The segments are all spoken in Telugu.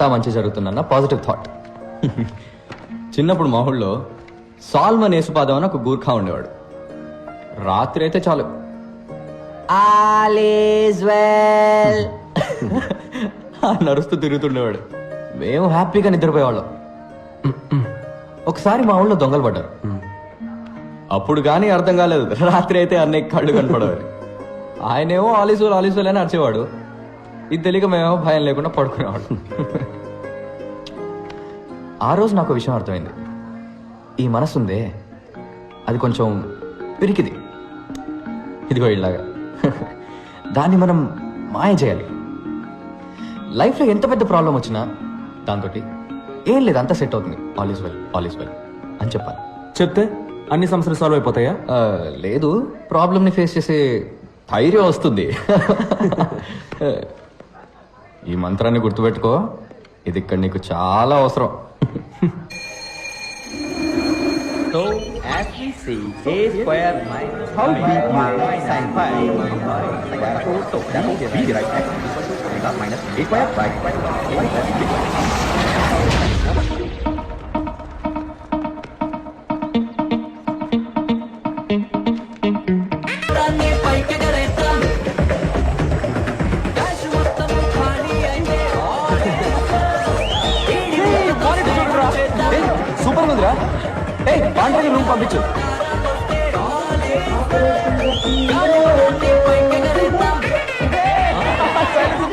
అంతా మంచి జరుగుతుందన్న పాజిటివ్ థాట్. చిన్నప్పుడు మా ఊళ్ళో సాల్మన్ యేసుపాదం అని ఒక గూర్ఖా ఉండేవాడు. రాత్రి అయితే చాలు నడుస్తూ తిరుగుతుండేవాడు. మేము హ్యాపీగా నిద్రపోయేవాళ్ళం. ఒకసారి మా ఊళ్ళో దొంగలు పడ్డారు. అప్పుడు కానీ అర్థం కాలేదు. రాత్రి అయితే అన్నయ్య కళ్ళు కనపడేవారు. ఆయనేమో ఆలీసులు ఆలీసులు అని అరిచేవాడు. ఇది తెలియక మేమేమో భయం లేకుండా పడుకునేవాళ్ళం. ఆ రోజు నాకు విషయం అర్థమైంది. ఈ మనసు ఉందే అది కొంచెం పిరికిది. ఇదిగో ఇలాగా. దాన్ని మనం మాయ చేయాలి. లైఫ్లో ఎంత పెద్ద ప్రాబ్లం వచ్చినా దాంతో ఏం లేదు అంతా సెట్ అవుతుంది. All is well all is well అని చెప్పాలి. చెప్తే అన్ని సమస్యలు సాల్వ్ అయిపోతాయా? లేదు. ప్రాబ్లమ్ని ఫేస్ చేసే ధైర్యం వస్తుంది. ఈ మంత్రాన్ని గుర్తుపెట్టుకో. ఇది ఇక్కడ నీకు చాలా అవసరం. As we a square minus how b minus sin pi square root so x equal to minus a square by of super ఉందిరా ఏ పాండ్రకి రూమ్ పంపించు బయటకు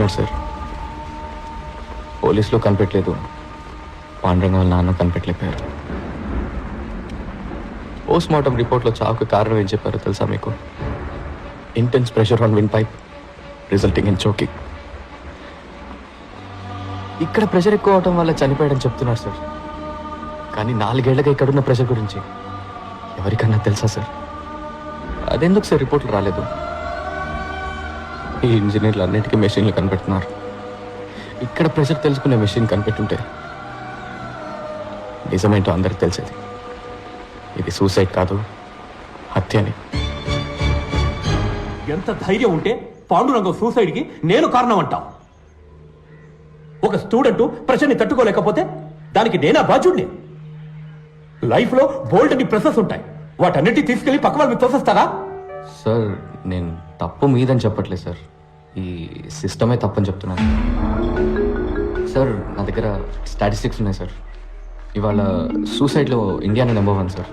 తప్పించుకున్నాడు సార్. పోలీసులో కనిపెట్టలేదు. పాండురంగ వాళ్ళ నాన్న కనిపెట్టలేకపోయారు. పోస్ట్ మార్టం రిపోర్ట్లో చావుకు కారణం ఏం చెప్పారో తెలుసా మీకు? Intense pressure on wind pipe resulting in choking ఇక్కడ ప్రెషర్ ఎక్కువ అవటం వల్ల చనిపోయాడని చెప్తున్నారు సార్. కానీ నాలుగేళ్ళగా ఇక్కడున్న ప్రెషర్ గురించి ఎవరికన్నా తెలుసా సార్? అదెందుకు సార్ రిపోర్ట్లు రాలేదు? ఈ ఇంజనీర్లు అన్నిటికీ మెషిన్లు కనిపెడుతున్నారు. ఇక్కడ ప్రెషర్ తెలుసుకునే మెషిన్ కనిపెట్టుంటే నిజమేంటో అందరికి తెలిసేది. ఇది సూసైడ్ కాదు హత్య అని. ఎంత ధైర్యం ఉంటే పాండురంగం సూసైడ్కి నేను కారణం అంటావు ఒక స్టూడెంట్ ప్రెషర్ని తట్టుకోలేకపోతే దానికి నేనా బాధ్యుడిని? లైఫ్లో బోల్డ్ అని ప్రెసెస్ ఉంటాయి. వాటన్నిటి తీసుకెళ్ళి పక్క వాళ్ళకి తోసేస్తారా? సార్ నేను తప్పు మీదని చెప్పట్లేదు సార్. ఈ సిస్టమే తప్పని చెప్తున్నాను. సార్ నా దగ్గర స్టాటిస్టిక్స్ ఉన్నాయి సార్. ఇవాళ సూసైడ్లో ఇండియానే నెంబర్ వన్ సార్.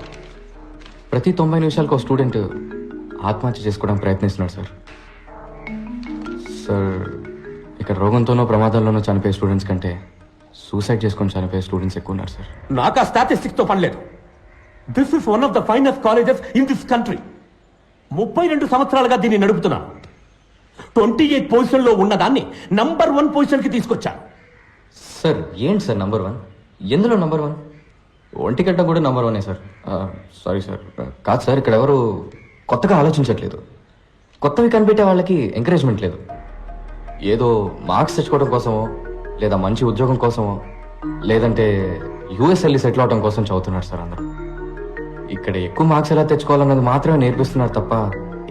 ప్రతి తొంభై నిమిషాలకు ఒక స్టూడెంట్ ఆత్మహత్య చేసుకోవడానికి ప్రయత్నిస్తున్నాడు సార్. సార్ ఇక్కడ రోగంతోనో ప్రమాదంలోనో చనిపోయే స్టూడెంట్స్ కంటే సూసైడ్ చేసుకొని చనిపోయే స్టూడెంట్స్ ఎక్కువ ఉన్నారు సార్. నాకు ఆ స్టాటిస్టిక్స్తో పనిలేదు this is one of the finest colleges in this country ముప్పై రెండు సంవత్సరాలుగా దీన్ని నడుపుతున్నాను ట్వంటీ ఎయిట్ పొజిషన్లో ఉన్న ఉన్నదాన్ని నంబర్ వన్ పొజిషన్కి తీసుకొచ్చాను సార్ ఏంటి సార్ నంబర్ వన్? ఎందులో నంబర్ వన్? ఒంటిగడ్డ కూడా నంబర్ వనే సార్. Sorry sir. కాదు సార్ ఇక్కడ ఎవరు కొత్తగా ఆలోచించట్లేదు. కొత్తవి కనిపెట్టే వాళ్ళకి ఎంకరేజ్మెంట్ లేదు. ఏదో మార్క్స్ తెచ్చుకోవడం కోసమో లేదా మంచి ఉద్యోగం కోసమో లేదంటే యూఎస్ వెళ్ళి సెటిల్ అవడం కోసం చదువుతున్నారు సార్ అందరూ. ఇక్కడ ఎక్కువ మార్క్స్ ఎలా తెచ్చుకోవాలన్నది మాత్రమే నేర్పిస్తున్నారు తప్ప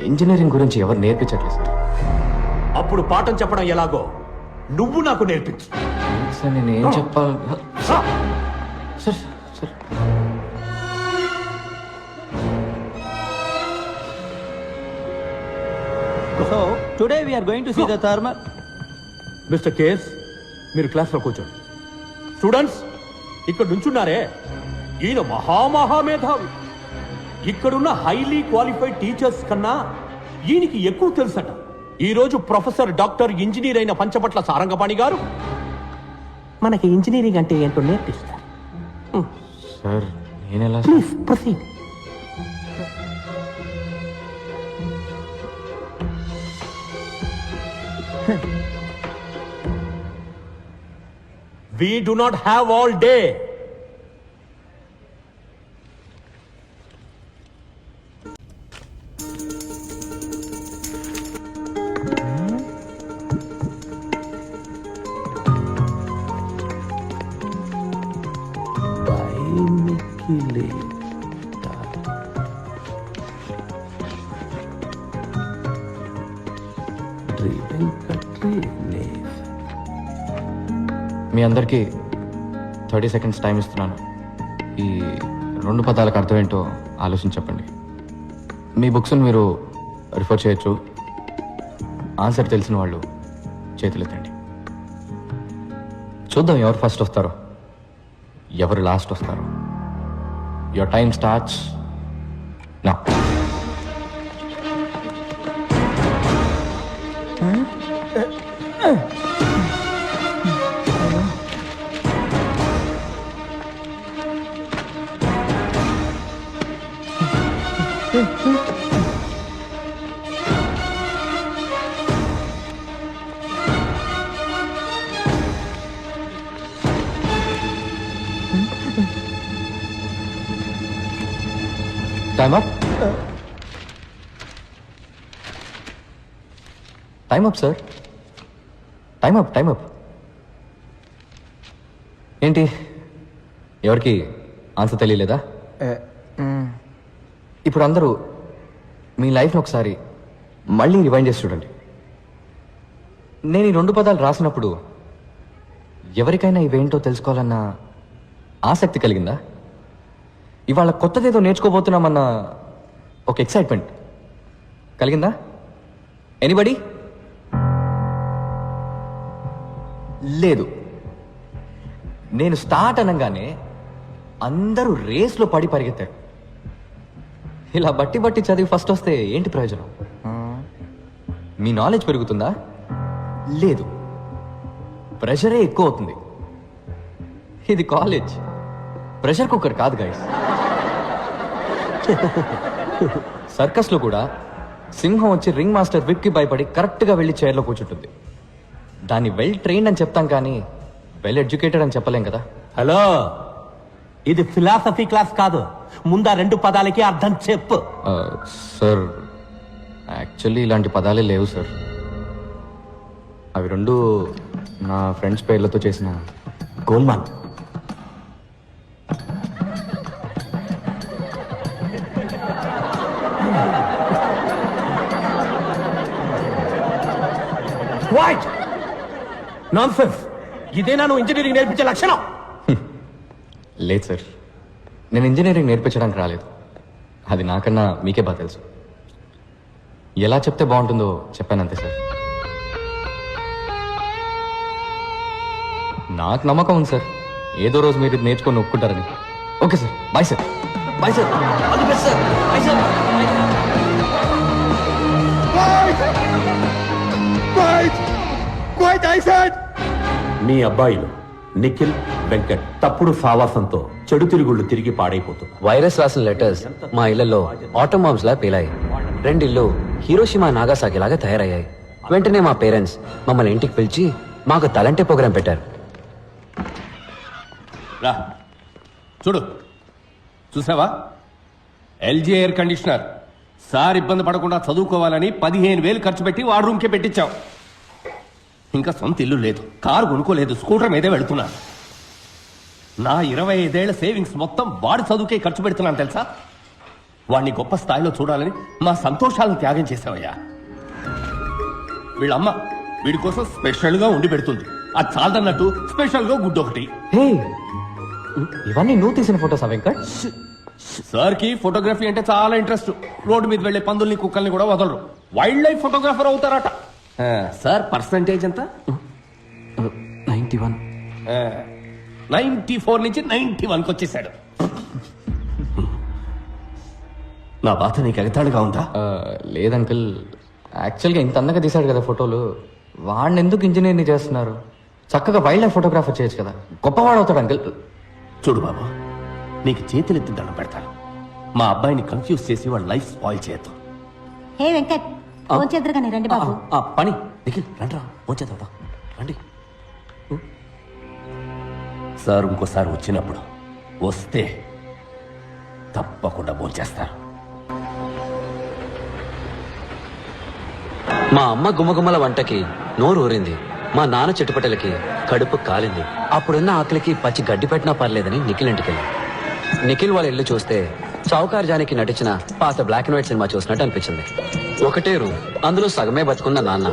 ఇంజనీరింగ్ గురించి ఎవరు నేర్పించట్లేదు సార్. అప్పుడు పాఠం చెప్పడం ఎలాగో నువ్వు నాకు నేర్పించు. సార్ నేను ఏం చెప్పాలి? Sir sir So, today we are going to see the thermal. Mister KS మీరు క్లాస్లో కూర్చోండి. స్టూడెంట్స్ ఇక్కడ నుంచున్నారే. ఈయన మహామహామేధావి. ఇక్కడున్న హైలీ క్వాలిఫైడ్ టీచర్స్ కన్నా ఈయనకి ఎక్కువ తెలుసట. ఈ రోజు ప్రొఫెసర్ డాక్టర్ ఇంజనీర్ అయిన పంచపట్ల సారంగపాణి గారు మనకి ఇంజనీరింగ్ అంటే ఏంటో నేర్పిస్తారు. సార్ నేనెలా please proceed We do not have all day. మీ అందరికీ థర్టీ సెకండ్స్ టైం ఇస్తున్నాను. ఈ రెండు పదాలకు అర్థం ఏంటో ఆలోచించి చెప్పండి. మీ బుక్స్ని మీరు రిఫర్ చేయొచ్చు. ఆన్సర్ తెలిసిన వాళ్ళు చేతులెత్తండి. చూద్దాం ఎవరు ఫస్ట్ వస్తారో. ఎవరు లాస్ట్ వస్తారో. యువర్ టైం స్టార్ట్స్ నా time up time up sir time up time up ఏంటి? ఎవరికి ఆన్సర్ తెలియలేదా? ఇప్పుడు అందరూ మీ లైఫ్ని ఒకసారి మళ్ళీ రివైండ్ చేసి చూడండి. నేను ఈ రెండు పదాలు రాసినప్పుడు ఎవరికైనా ఇవేంటో తెలుసుకోవాలన్న ఆసక్తి కలిగిందా? ఇవాళ కొత్తదేదో నేర్చుకోబోతున్నామన్న ఒక ఎక్సైట్మెంట్ కలిగిందా? ఎనీబడి లేదు. నేను స్టార్ట్ అనగానే అందరూ రేస్లో పడి పరిగెత్తారు. ఇలా బట్టి బట్టి చదివి ఫస్ట్ వస్తే ఏంటి ప్రయోజనం? మీ నాలెడ్జ్ పెరుగుతుందా? లేదు. ప్రెషరే ఎక్కువ అవుతుంది. ఇది కాలేజ్ ప్రెషర్ కుక్కర్ కాదు గైస్ సర్కస్లో కూడా సింహం వచ్చి రింగ్ మాస్టర్ విప్కి భయపడి కరెక్ట్గా వెళ్ళి చైర్లో కూర్చుంటుంది. దాన్ని వెల్ ట్రైన్డ్ అని చెప్తాం కానీ వెల్ ఎడ్యుకేటెడ్ అని చెప్పలేం కదా. హలో ఇది ఫిలాసఫీ క్లాస్ కాదు. ముందా రెండు పదాలకి అర్థం చెప్పు. సార్ యాక్చువల్లీ ఇలాంటి పదాలే లేవు సార్. అవి రెండు నా ఫ్రెండ్స్ పేర్లతో చేసిన గోల్మాన్ వాట్ ఇదేనా నువ్వు ఇంజనీరింగ్ నేర్పించే లక్షణం? లేదు సార్ నేను ఇంజనీరింగ్ నేర్పించడానికి రాలేదు. అది నాకన్నా మీకే బాగా తెలుసు. ఎలా చెప్తే బాగుంటుందో చెప్పానంతే సార్ నాకు నమ్మకం ఉంది సార్ ఏదో రోజు మీరు ఇది నేర్చుకొని ఒప్పుకుంటారని. Okay sir bye sir bye sir all the best sir bye sir మీ అబ్బాయిలు నిఖిల్ వెంకట్ తప్పుడు సావాసంతో చెడు తిరుగుళ్ళు తిరిగి పాడైపోతున్నారు వైరస్ రాసిన లెటర్స్ మా ఇళ్ళలో ఆటో బాంబ్స్ లా పేలాయి. రెండిల్లు హీరోషిమా నాగాసాకి లాగా తయారయ్యాయి. వెంటనే మా పేరెంట్స్ మమ్మల్ని ఇంటికి పిలిచి మాకు తలంటే ప్రోగ్రాం పెట్టారు. రా. చూడు. చూసావా? LG air conditioner. సార్ ఇబ్బంది పడకుండా చదువుకోవాలని పదిహేను వేలు ఖర్చు పెట్టి వాడు రూమ్కే పెట్టించాం. ఇంకా సొంత ఇల్లు లేదు. కారు కొనుక్కోలేదు. స్కూటర్ మీదే వెళుతున్నా. నా ఇరవై ఐదేళ్ళ సేవింగ్స్ మొత్తం వాడి చదువుకే ఖర్చు పెడుతున్నాను తెలుసా? వాడిని గొప్ప స్థాయిలో చూడాలని మా సంతోషాలను త్యాగం చేసావయ్యా వీళ్ళమ్మ వీడి కోసం స్పెషల్గా ఉండి పెడుతుంది. అది చాలదన్నట్టు స్పెషల్గా గుడ్డు ఒకటి హే! ఇవన్నీ నువ్వు తీసిన ఫోటోస్ వెంకట్? సార్కి ఫోటోగ్రఫీ అంటే చాలా ఇంట్రెస్ట్. రోడ్డు మీద వెళ్ళే పందుల్ని కుక్కల్ని కూడా వదలరు. వైల్డ్ లైఫ్ ఫోటోగ్రాఫర్ అవుతారట. సార్ పర్సంటేజ్ ఎంత? Ninety one. నైన్టీ ఫోర్ నుంచి నైన్టీ వన్కి వచ్చేసాడు నా బాధ నీకు ఎగతాళిగా ఉందా? ఆ, లేదు అంకుల్. యాక్చువల్గా ఇంత అందంగా తీశాడు కదా ఫోటోలు. వాడిని ఎందుకు ఇంజనీర్ని చేస్తున్నారు? చక్కగా వైల్డ్ లైఫ్ ఫోటోగ్రాఫర్ చేయొచ్చు కదా. గొప్పవాడు అవుతాడు అంకుల్. చూడు బాబు నీకు చేతులెత్తి దండం పెడతాను. మా అబ్బాయిని కన్ఫ్యూజ్ చేసి వాడు లైఫ్ స్పాయిల్ చేయొద్దు. హే వెంకట్ ఫోన్ చేద్దరు రండి బాబు. ఆ, పని. నిఖిల్ రండి రా. వచ్చేద్దాం రండి సార్ ఇంకోసారి వచ్చినప్పుడు వస్తే తప్పకుండా భోంచేస్తారు మా అమ్మ గుమగుమల వంటకి నోరు ఊరింది. మా నాన్న చెట్టుపట్టలకి కడుపు కాలింది. అప్పుడున్న ఆకలికి పచ్చి గడ్డి పెట్టినా పర్లేదని నిఖిల్ ఇంటికెళ్ళి. నిఖిల్ వాళ్ళ ఇల్లు చూస్తే చౌకార్ జానికి నటించిన పాత బ్లాక్ అండ్ వైట్ సినిమా చూసినట్టు అనిపించింది. ఒకటే రూమ్. అందులో సగమే బతుకున్న నాన్న.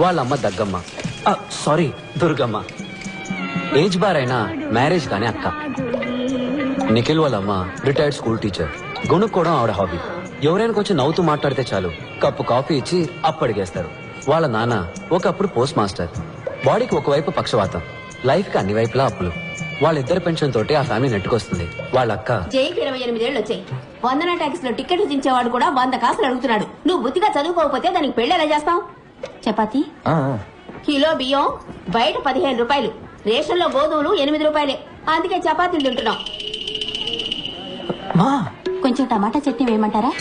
వాళ్ళమ్మ దగ్గమ్మ. ఆ, సారీ దుర్గమ్మ. ఏజ్ బార్ అయినా మ్యారేజ్ కానీ అక్క. నిఖిల్ వాళ్ళమ్మ రిటైర్డ్ స్కూల్ టీచర్. గొనుక్కోవడం ఆవిడ హాబీ. ఎవరైనా కొంచెం నవ్వుతూ మాట్లాడితే చాలు. కప్పు కాఫీ ఇచ్చి అప్పడిగేస్తారు. వాళ్ళ నాన్న ఒకప్పుడు పోస్ట్ మాస్టర్. బాడీకి ఒకవైపు పక్షవాతం. లైఫ్కి అన్ని వైపులా అప్పులు. వాళ్ళిద్దరి పెన్షన్ తోటి ఆ ఫ్యామిలీ నెట్టుకొస్తుంది. వాళ్ళక్క జైకి ఇరవై ఎనిమిదేళ్ళు వచ్చాయి. వందన ట్యాక్స్లో టికెట్ దించేవాడు కూడా వంద కాసులు అడుగుతున్నాడు. నువ్వు బుద్ధిగా చదువుకోకపోతే దానికి పెళ్ళి ఎలా చేస్తావు? చపాతి. కిలో బియ్యం బయట పదిహేను రూపాయలు రేషన్లో గోధుమలు ఎనిమిది రూపాయలే. అందుకే చపాతీలు తింటున్నాం. కొంచెం టమాటా చట్నీ వేయమంటారా?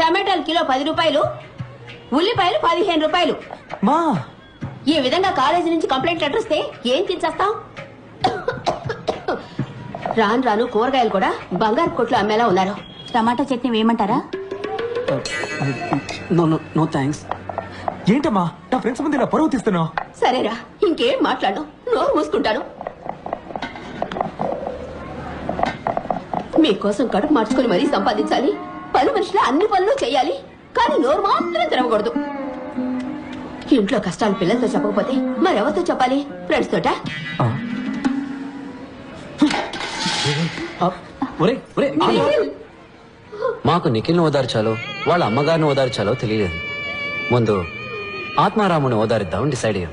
టమాటాలు కిలో పది రూపాయలు ఉల్లిపాయలు పదిహేను రూపాయలు. ఈ విధంగా కాలేజీ నుంచి కంప్లైంట్ లెటర్ వస్తే ఏం తినేస్తాం రాను రాను కూరగాయలు కూడా బంగారు కొట్లు అమ్మేలా ఉన్నారు. టమాటా చట్నీ వేయమంటారా? నో నో నో థ్యాంక్స్ ఏంటమ్మా? నా ఫ్రెండ్స్ ముందు ఇలా పరువు తీస్తున్నావు? సరేరా ఇంకేం మాట్లాడు నోరు మూసుకుంటాను. మీకోసం కడుపు మార్చుకుని మరీ సంపాదించాలి. పని మనుషులు అన్ని పనులు చేయాలి. కానీ నోరు మాత్రం తెరవకూడదు. ఇంట్లో కష్టాలు పిల్లలతో చెప్పకపోతే మరెవరితో చెప్పాలి? ఫ్రెండ్స్ తోట? ఒరే ఒరే మాకు నిఖిల్ని ఓదార్చాలో వాళ్ళ అమ్మగారిని ఓదార్చాలో తెలియలేదు. ముందు ఆత్మారాముని ఓదారిద్దామని డిసైడ్ అయ్యాం.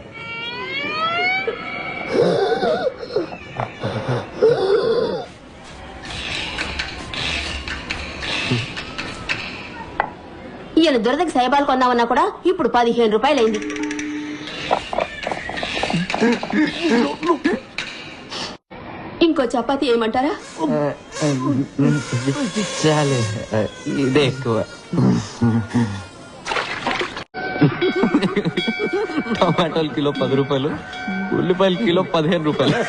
ఈయన దురదకి సైబాలు కొందామన్నా కూడా ఇప్పుడు పదిహేను రూపాయలైంది. ఇంకో చపాతీ ఏమంటారా? చాలే ఇదే ఎక్కువ. టమాటాలు కిలో పది రూపాయలు ఉల్లిపాయలు కిలో పదిహేను రూపాయలు.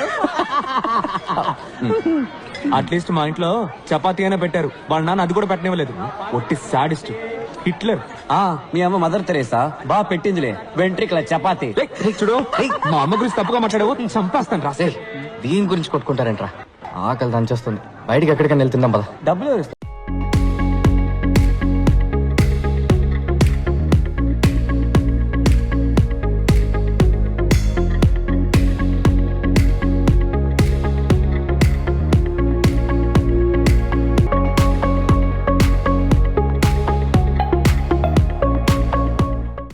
అట్లీస్ట్ మా ఇంట్లో చపాతీ అయినా పెట్టారు. వాళ్ళ నాన్న అది కూడా పెట్టనివ్వలేదు. ఒట్టి సాడిస్ట్. హిట్లర్. ఆ మీ అమ్మ మదర్ తెరేసా? బా పెట్టిందిలే. వెంట్రికల చపాతి. చూడు. మా అమ్మ గురించి తప్పుగా మాట్లాడావు. చంపేస్తాను రా. దీని గురించి కొట్టుకుంటారంట్రా? ఆకలి దంచేస్తుంది. బయటికి ఎక్కడికైనా వెళ్తుందాం పద. డబ్బులు